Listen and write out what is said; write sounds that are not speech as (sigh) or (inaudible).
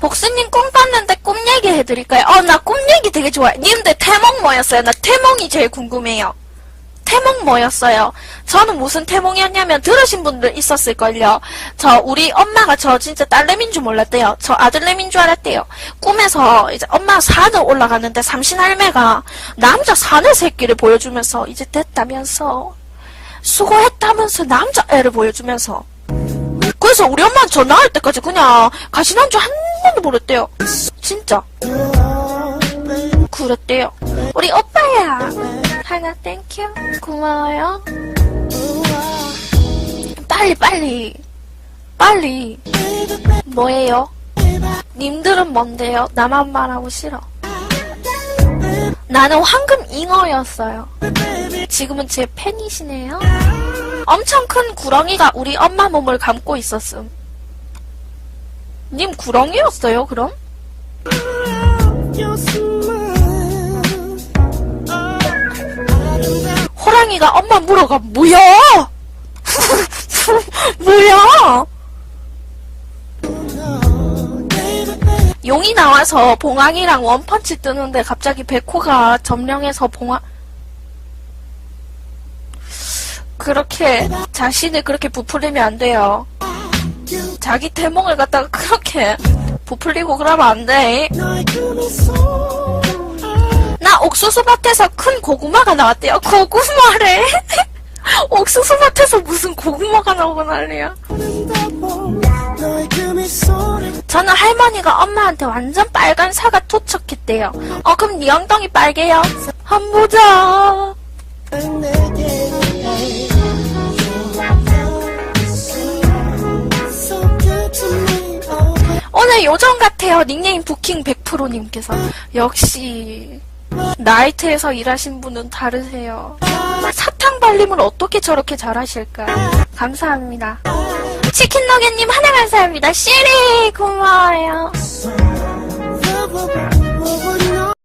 복수님 꿈 꿨는데 꿈 얘기 해드릴까요? 어, 나 꿈 얘기 되게 좋아해. 님들 태몽 뭐였어요? 나 태몽이 제일 궁금해요. 태몽 뭐였어요? 저는 무슨 태몽이었냐면 들으신 분들 있었을걸요. 저 우리 엄마가 저 진짜 딸내미인 줄 몰랐대요. 저 아들내미인 줄 알았대요. 꿈에서 이제 엄마 산을 올라가는데 삼신 할매가 남자 사내 새끼를 보여주면서 이제 됐다면서 수고했다면서 남자애를 보여주면서 그래서 우리 엄마는 저 나을 때까지 그냥 가시난 줄한 번도 모르대요. 진짜. 그랬대요. 우리 오빠야. 하나 땡큐. 고마워요. 빨리 빨리. 빨리. 뭐예요? 님들은 뭔데요? 나만 말하고 싫어. 나는 황금 잉어였어요. 지금은 제 팬이시네요. 엄청 큰 구렁이가 우리 엄마 몸을 감고 있었음. 님 구렁이였어요, 그럼? 호랑이가 엄마 물어가, 뭐야? (laughs) 뭐야? 용이 나와서 봉황이랑 원펀치 뜨는데 갑자기 백호가 점령해서 봉황 그렇게 자신을 그렇게 부풀리면 안 돼요. 자기 태몽을 갖다가 그렇게 부풀리고 그러면 안 돼. 나 옥수수밭에서 큰 고구마가 나왔대요. 고구마래? (laughs) 옥수수밭에서 무슨 고구마가 나오고 난리야. 저는 할머니가 엄마한테 완전 빨간 사과 투척했대요. 어, 그럼 네 엉덩이 빨개요? 한 보자. 오늘 요정 같아요. 닉네임 부킹 100%님께서. 역시, 나이트에서 일하신 분은 다르세요. 사탕 발림을 어떻게 저렇게 잘하실까? 감사합니다. 치킨 너겟님 하나 감사합니다. 시리 will